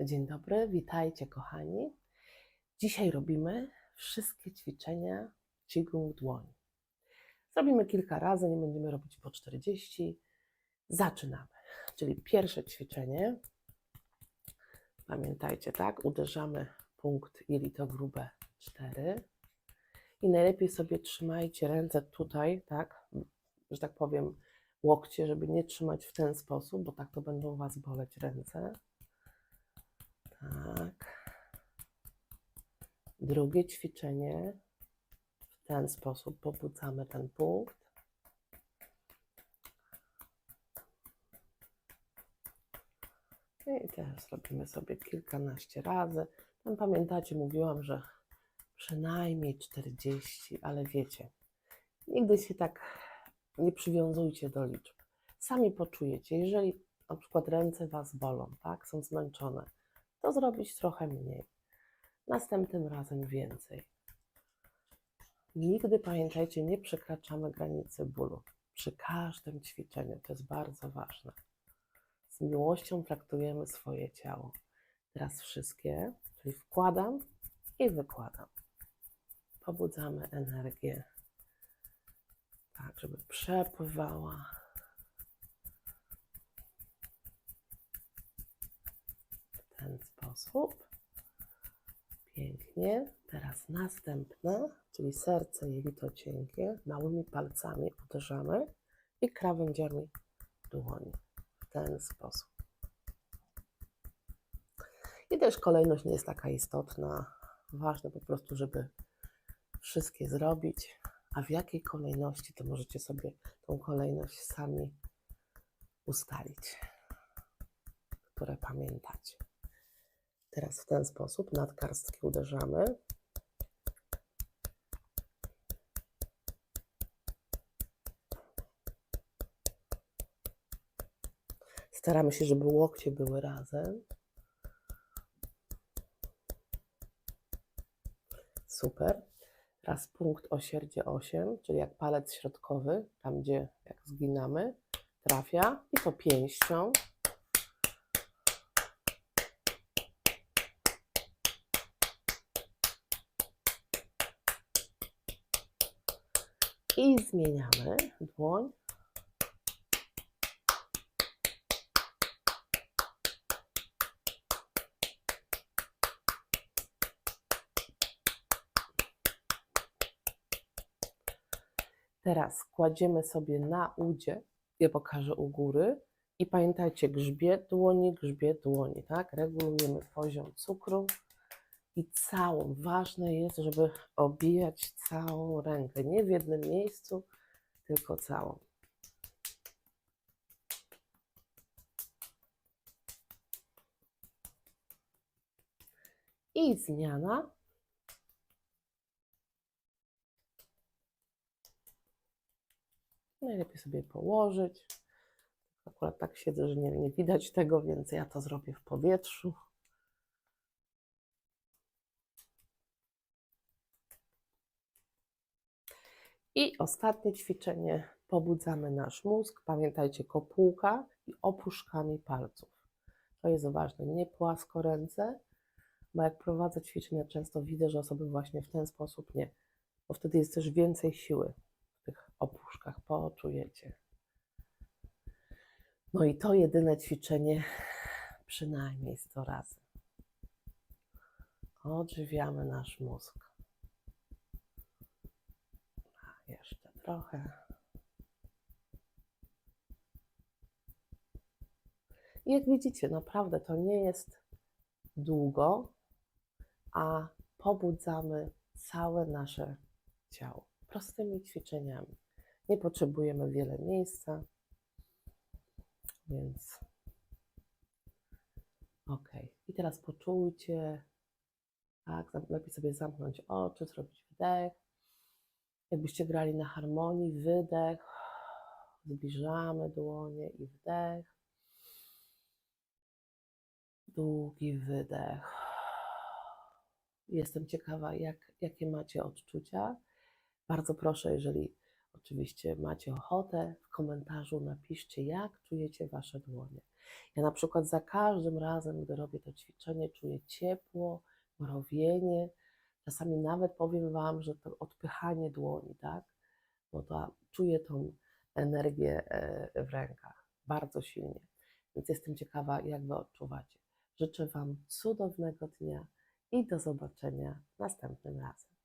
Dzień dobry, witajcie kochani. Dzisiaj robimy wszystkie ćwiczenia Qigong dłoni. Zrobimy kilka razy, nie będziemy robić po 40. Zaczynamy. Czyli pierwsze ćwiczenie. Pamiętajcie, tak? Uderzamy punkt jelito grube 4. I najlepiej sobie trzymajcie ręce tutaj, tak? Że tak powiem, łokcie, żeby nie trzymać w ten sposób, bo tak to będą Was boleć ręce. Tak. Drugie ćwiczenie. W ten sposób pobudzamy ten punkt. I teraz robimy sobie kilkanaście razy. Tam pamiętacie, mówiłam, że przynajmniej 40, ale wiecie, nigdy się tak nie przywiązujcie do liczb. Sami poczujecie, jeżeli na przykład ręce Was bolą, tak, są zmęczone, to zrobić trochę mniej. Następnym razem więcej. Nigdy pamiętajcie, nie przekraczamy granicy bólu. Przy każdym ćwiczeniu to jest bardzo ważne. Z miłością traktujemy swoje ciało. Teraz wszystkie, czyli wkładam i wykładam. Pobudzamy energię, tak, żeby przepływała. W ten sposób. Pięknie. Teraz następne, czyli serce jelito cienkie, małymi palcami uderzamy i krawędziami dłoni. W ten sposób. I też kolejność nie jest taka istotna. Ważne po prostu, żeby wszystkie zrobić. A w jakiej kolejności, to możecie sobie tą kolejność sami ustalić, które pamiętacie. Teraz w ten sposób nadkarstki uderzamy. Staramy się, żeby łokcie były razem. Super. Teraz punkt osierdzie 8, czyli jak palec środkowy, tam gdzie jak zginamy, trafia i to pięścią. I zmieniamy dłoń. Teraz kładziemy sobie na udzie, ja pokażę u góry i pamiętajcie, grzbiet dłoni, grzbiet dłoni, tak? Regulujemy poziom cukru i całą. Ważne jest, żeby obijać całą rękę, nie w jednym miejscu, tylko całą. I zmiana. Najlepiej sobie położyć. Akurat tak siedzę, że nie, nie widać tego, więc ja to zrobię w powietrzu. I ostatnie ćwiczenie. Pobudzamy nasz mózg. Pamiętajcie, kopułka i opuszkami palców. To jest ważne. Nie płasko ręce, bo jak prowadzę ćwiczenia, często widzę, że osoby właśnie w ten sposób nie, bo wtedy jest też więcej siły w tych opuszkach. Poczujecie. No i to jedyne ćwiczenie przynajmniej 100 razy. Odżywiamy nasz mózg. Jeszcze trochę. I jak widzicie, naprawdę to nie jest długo, a pobudzamy całe nasze ciało prostymi ćwiczeniami. Nie potrzebujemy wiele miejsca, więc ok. I teraz poczujcie, tak, lepiej sobie zamknąć oczy, zrobić wdech. Jakbyście grali na harmonii, wydech, zbliżamy dłonie i wdech. Długi wydech. Jestem ciekawa, jak, jakie macie odczucia. Bardzo proszę, jeżeli oczywiście macie ochotę, w komentarzu napiszcie, jak czujecie Wasze dłonie. Ja na przykład za każdym razem, gdy robię to ćwiczenie, czuję ciepło, mrowienie. Czasami nawet powiem Wam, że to odpychanie dłoni, tak? Bo to czuję tą energię e, w rękach bardzo silnie. Więc jestem ciekawa, jak Wy odczuwacie. Życzę Wam cudownego dnia i do zobaczenia następnym razem.